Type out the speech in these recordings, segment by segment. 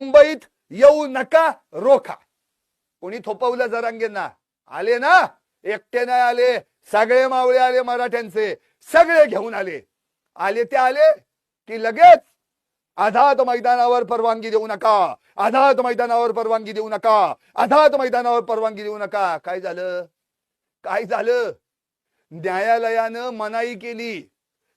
मुंबईत येऊ नका रोखा. कोणी थोपवलं जरांगेंना? आले ना? एकटे नाही आले. सगळे मावळे आले मराठ्यांचे. सगळे घेऊन आले. आले ते आले की लगेच आझाद मैदानावर परवानगी देऊ नका. आझाद मैदानावर परवानगी देऊ नका. आझाद मैदानावर परवानगी देऊ नका. काय झालं? काय झालं? न्यायालयानं मनाई केली.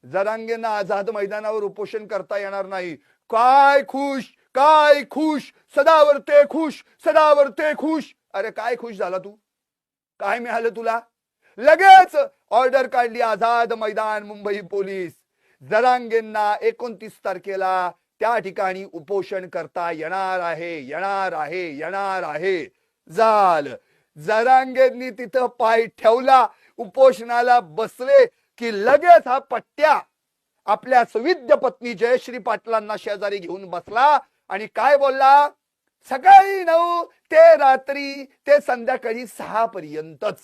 जरांगेंना आझाद मैदानावर उपोषण करता येणार नाही. काय खुश? काय खुश? सदावरते खुश सदावरते खुश. अरे काय खुश झाला तू? काय मिळालं तुला? लगेच ऑर्डर काढली आझाद मैदान मुंबई पोलीस. जरांगेंना एकोणतीस तारखेला त्या ठिकाणी उपोषण करता येणार आहे येणार आहे येणार आहे. जाल. जरांगेंनी तिथं पाय ठेवला उपोषणाला बसले की लगेच हा पट्ट्या आपल्या सुविद्य पत्नी जयश्री पाटलांना शेजारी घेऊन बसला. आणि काय बोलला? सकाळी नऊ ते रात्री ते संध्याकाळी सहा पर्यंतच.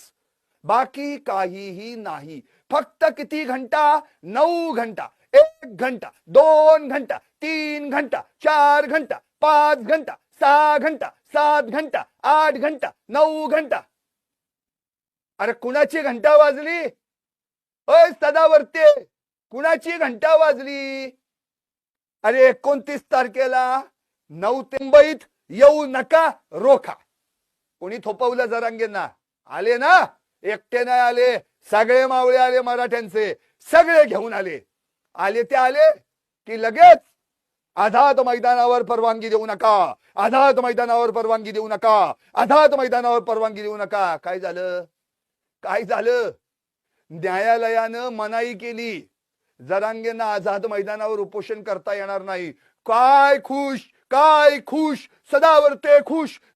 बाकी काहीही नाही. फक्त किती घंटा? नऊ घंटा. एक घंटा. दोन घंटा. तीन घंटा. चार घंटा. पाच घंटा. सहा घंटा. सात घंटा. आठ घंटा. नऊ घंटा. अरे कुणाची घंटा वाजली? अय सदावरते! कुणाची घंटा वाजली? अरे एकोणतीस तारखेला नऊ ते मुंबईत येऊ नका रोखा. कोणी थोपवलं जरांगेंना? आले ना? एकटे नाही आले. सगळे मावळे आले मराठ्यांचे. सगळे घेऊन आले. आले ते आले की लगेच आझाद मैदानावर परवानगी देऊ नका. आझाद मैदानावर परवानगी देऊ नका. आझाद मैदानावर परवानगी देऊ नका. काय झालं? काय झालं? न्यायालयानं मनाई केली. जरांगेंना आझाद मैदानावर उपोषण करता येणार नाही. काय खुश? काय खुश सदावर ते खुश.